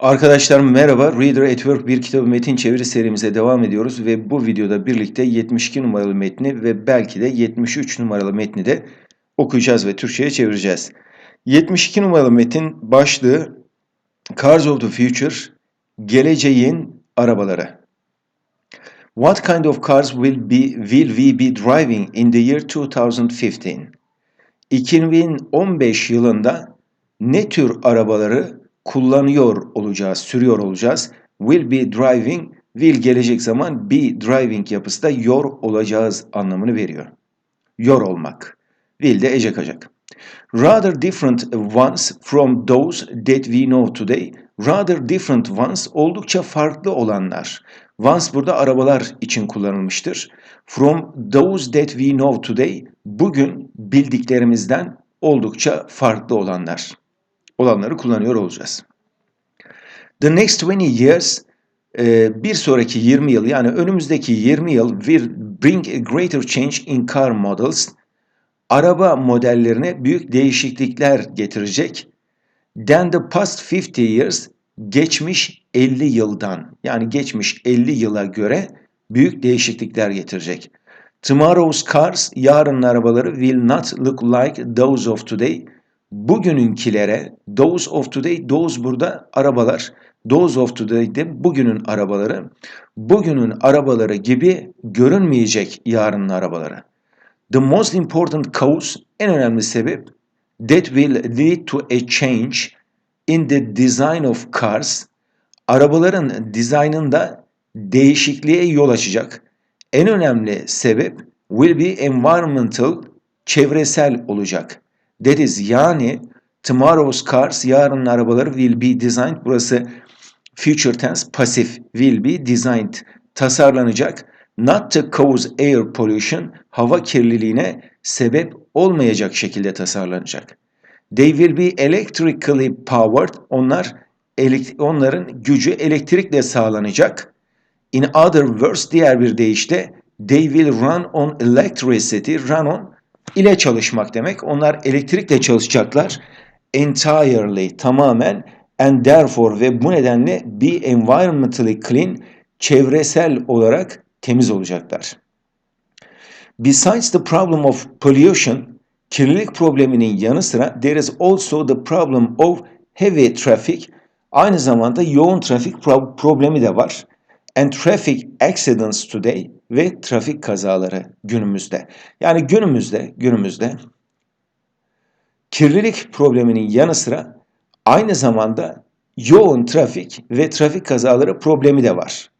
Arkadaşlar merhaba. Reader at Work bir kitabı metin çeviri serimize devam ediyoruz ve bu videoda birlikte 72 numaralı metni ve belki de 73 numaralı metni de okuyacağız ve Türkçe'ye çevireceğiz. 72 numaralı metin başlığı Cars of the Future, geleceğin arabaları. What kind of cars will be will we be driving in the year 2015? 2015 yılında ne tür arabaları kullanıyor olacağız, sürüyor olacağız. Will be driving, will gelecek zaman be driving yapısı da yor olacağız anlamını veriyor. Yor olmak. Will de ecek acak. Rather different ones from those that we know today. Rather different ones oldukça farklı olanlar. Ones burada arabalar için kullanılmıştır. From those that we know today. Bugün bildiklerimizden oldukça farklı olanlar olanları kullanıyor olacağız. The next 20 years e, bir sonraki 20 yıl yani önümüzdeki 20 yıl will bring a greater change in car models. Araba modellerine büyük değişiklikler getirecek. Than the past 50 years geçmiş 50 yıldan yani geçmiş 50 yıla göre büyük değişiklikler getirecek. Tomorrow's cars, yarının arabaları will not look like those of today bugününkilere those of today, those burada arabalar, those of today'de bugünün arabaları, bugünün arabaları gibi görünmeyecek yarının arabaları. The most important cause, en önemli sebep that will lead to a change in the design of cars, arabaların dizaynında değişikliğe yol açacak. En önemli sebep will be environmental, çevresel olacak. İs yani tomorrow's cars, yarının arabaları will be designed. Burası future tense pasif will be designed. Tasarlanacak. Not to cause air pollution, hava kirliliğine sebep olmayacak şekilde tasarlanacak. They will be electrically powered. Onlar onların gücü elektrikle sağlanacak. In other words, diğer bir deyişle they will run on electricity, run on ile çalışmak demek. Onlar elektrikle çalışacaklar. Entirely, tamamen and therefore ve bu nedenle be environmentally clean, çevresel olarak temiz olacaklar. Besides the problem of pollution, kirlilik probleminin yanı sıra there is also the problem of heavy traffic, aynı zamanda yoğun trafik problemi de var. And traffic accidents today ve trafik kazaları günümüzde. Yani günümüzde, günümüzde kirlilik probleminin yanı sıra aynı zamanda yoğun trafik ve trafik kazaları problemi de var.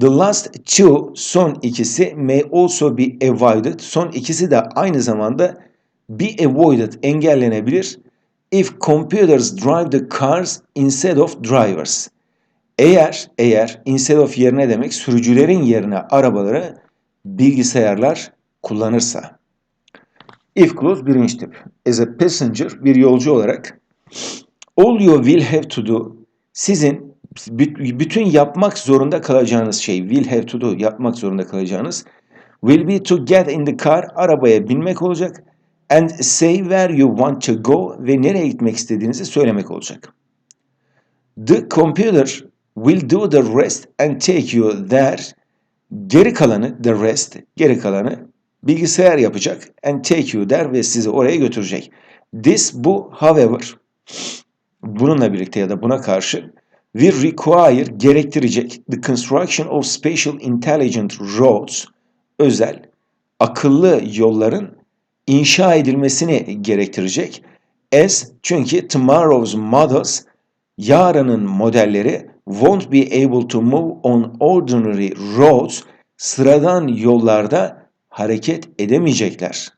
The last two, son ikisi may also be avoided. Son ikisi de aynı zamanda be avoided, engellenebilir. If computers drive the cars instead of drivers. Eğer, eğer instead of yerine demek sürücülerin yerine arabaları bilgisayarlar kullanırsa. If clause birinci tip. As a passenger bir yolcu olarak all you will have to do sizin bütün yapmak zorunda kalacağınız şey will have to do yapmak zorunda kalacağınız will be to get in the car arabaya binmek olacak and say where you want to go ve nereye gitmek istediğinizi söylemek olacak. The computer will do the rest and take you there. Geri kalanı, the rest, geri kalanı bilgisayar yapacak and take you there ve sizi oraya götürecek. This, bu, however, bununla birlikte ya da buna karşı will require, gerektirecek the construction of special intelligent roads, özel, akıllı yolların inşa edilmesini gerektirecek. As, çünkü tomorrow's models, yarının modelleri won't be able to move on ordinary roads, sıradan yollarda hareket edemeyecekler.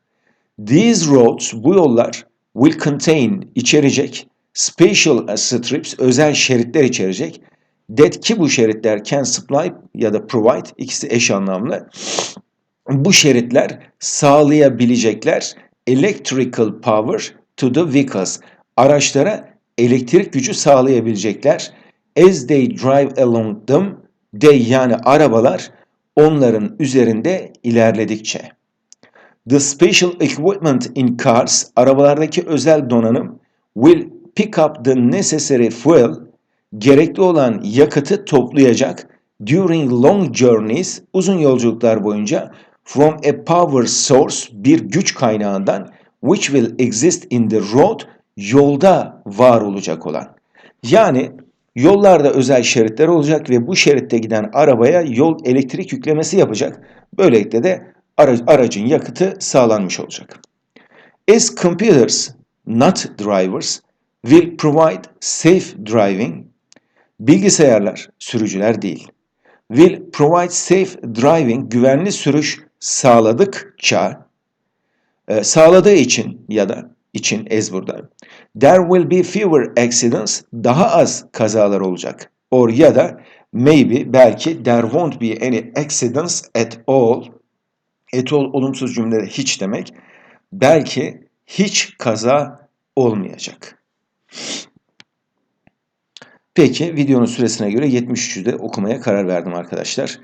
These roads, bu yollar will contain, içerecek, special strips, özel şeritler içerecek. That ki bu şeritler can supply ya da provide, ikisi eş anlamlı. Bu şeritler sağlayabilecekler electrical power to the vehicles. Araçlara elektrik gücü sağlayabilecekler as they drive along them, they yani arabalar onların üzerinde ilerledikçe. The special equipment in cars, arabalardaki özel donanım will pick up the necessary fuel, gerekli olan yakıtı toplayacak during long journeys uzun yolculuklar boyunca from a power source bir güç kaynağından which will exist in the road yolda var olacak olan. Yani yollarda özel şeritler olacak ve bu şeritte giden arabaya yol elektrik yüklemesi yapacak. Böylelikle de aracın yakıtı sağlanmış olacak. As computers, not drivers, will provide safe driving. Bilgisayarlar, sürücüler değil. Will provide safe driving, güvenli sürüş sağladıkça, e, sağladığı için ya da için ez burada. There will be fewer accidents, daha az kazalar olacak. Or ya da maybe, belki there won't be any accidents at all. At all olumsuz cümlede hiç demek. Belki hiç kaza olmayacak. Peki videonun süresine göre 73'ü de okumaya karar verdim arkadaşlar.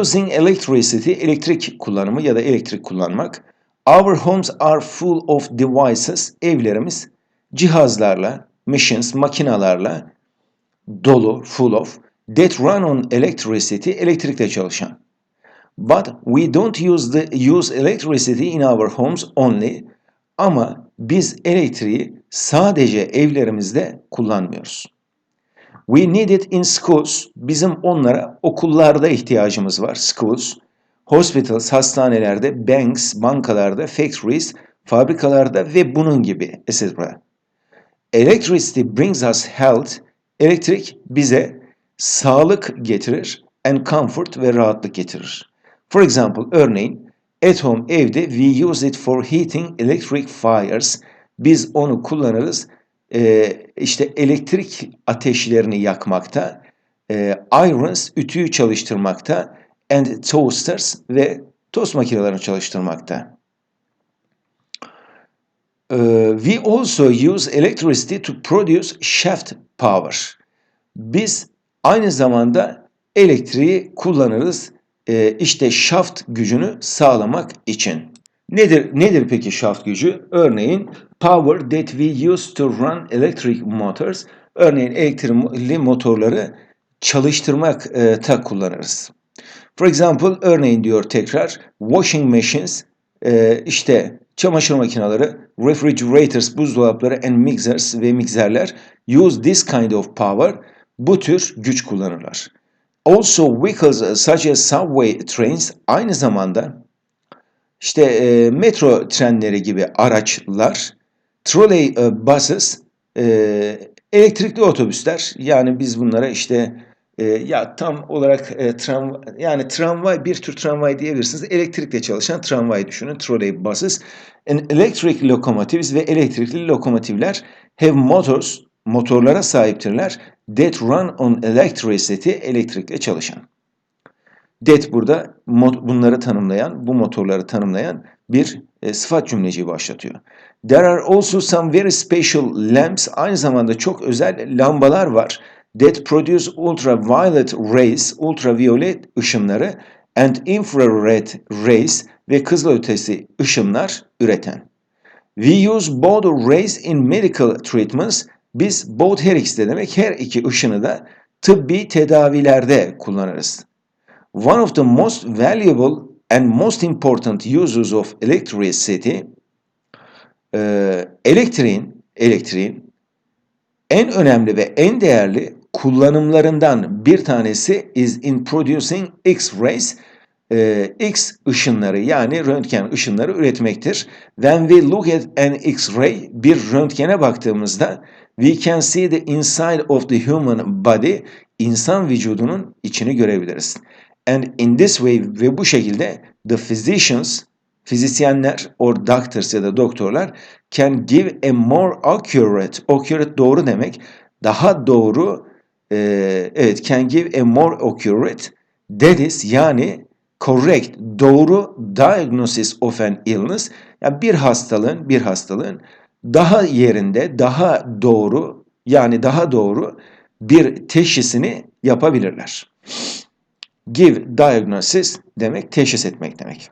Using electricity, elektrik kullanımı ya da elektrik kullanmak. Our homes are full of devices. Evlerimiz cihazlarla, machines, makinalarla dolu, full of, that run on electricity, elektrikle çalışan. But we don't use the use electricity in our homes only. Ama biz elektriği sadece evlerimizde kullanmıyoruz. We need it in schools. Bizim onlara okullarda ihtiyacımız var. Schools. Hospitals, hastanelerde, banks, bankalarda, factories, fabrikalarda ve bunun gibi. etc. Electricity brings us health. Elektrik bize sağlık getirir and comfort ve rahatlık getirir. For example, örneğin at home evde we use it for heating electric fires. Biz onu kullanırız e, işte elektrik ateşlerini yakmakta, e, irons ütüyü çalıştırmakta and toasters ve tost makinelerini çalıştırmakta. Uh, we also use electricity to produce shaft power. Biz aynı zamanda elektriği kullanırız e, işte shaft gücünü sağlamak için. Nedir nedir peki shaft gücü? Örneğin power that we use to run electric motors. Örneğin elektrikli motorları çalıştırmakta kullanırız. For example, örneğin diyor tekrar washing machines, e, işte çamaşır makineleri, refrigerators, buzdolapları and mixers ve mikserler use this kind of power. Bu tür güç kullanırlar. Also vehicles such as subway trains aynı zamanda işte e, metro trenleri gibi araçlar, trolley e, buses, e, elektrikli otobüsler yani biz bunlara işte e, ya tam olarak e, tram yani tramvay bir tür tramvay diyebilirsiniz. Elektrikle çalışan tramvay düşünün. Trolley buses. And electric locomotives ve elektrikli lokomotivler have motors motorlara sahiptirler. That run on electricity elektrikle çalışan. That burada bunları tanımlayan, bu motorları tanımlayan bir e, sıfat cümleciği başlatıyor. There are also some very special lamps. Aynı zamanda çok özel lambalar var. That produce ultraviolet rays, ultraviolet ışınları and infrared rays ve kızılötesi ışınlar üreten. We use both rays in medical treatments. Biz both her ikisi de demek her iki ışını da tıbbi tedavilerde kullanırız. One of the most valuable and most important uses of electricity elektriğin elektriğin en önemli ve en değerli kullanımlarından bir tanesi is in producing X-rays e, X ışınları yani röntgen ışınları üretmektir. When we look at an X-ray bir röntgene baktığımızda we can see the inside of the human body insan vücudunun içini görebiliriz. And in this way ve bu şekilde the physicians, fizisyenler or doctors ya da doktorlar can give a more accurate, accurate doğru demek, daha doğru, e, evet can give a more accurate, is yani correct, doğru diagnosis of an illness, yani bir hastalığın, bir hastalığın daha yerinde, daha doğru yani daha doğru bir teşhisini yapabilirler. Give diagnosis demek teşhis etmek demek.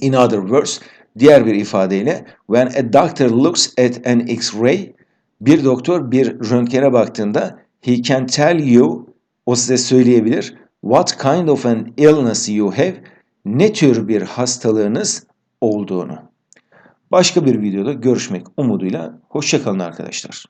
In other words, diğer bir ifadeyle when a doctor looks at an x-ray bir doktor bir röntgene baktığında He can tell you, o size söyleyebilir. What kind of an illness you have, ne tür bir hastalığınız olduğunu. Başka bir videoda görüşmek umuduyla hoşçakalın arkadaşlar.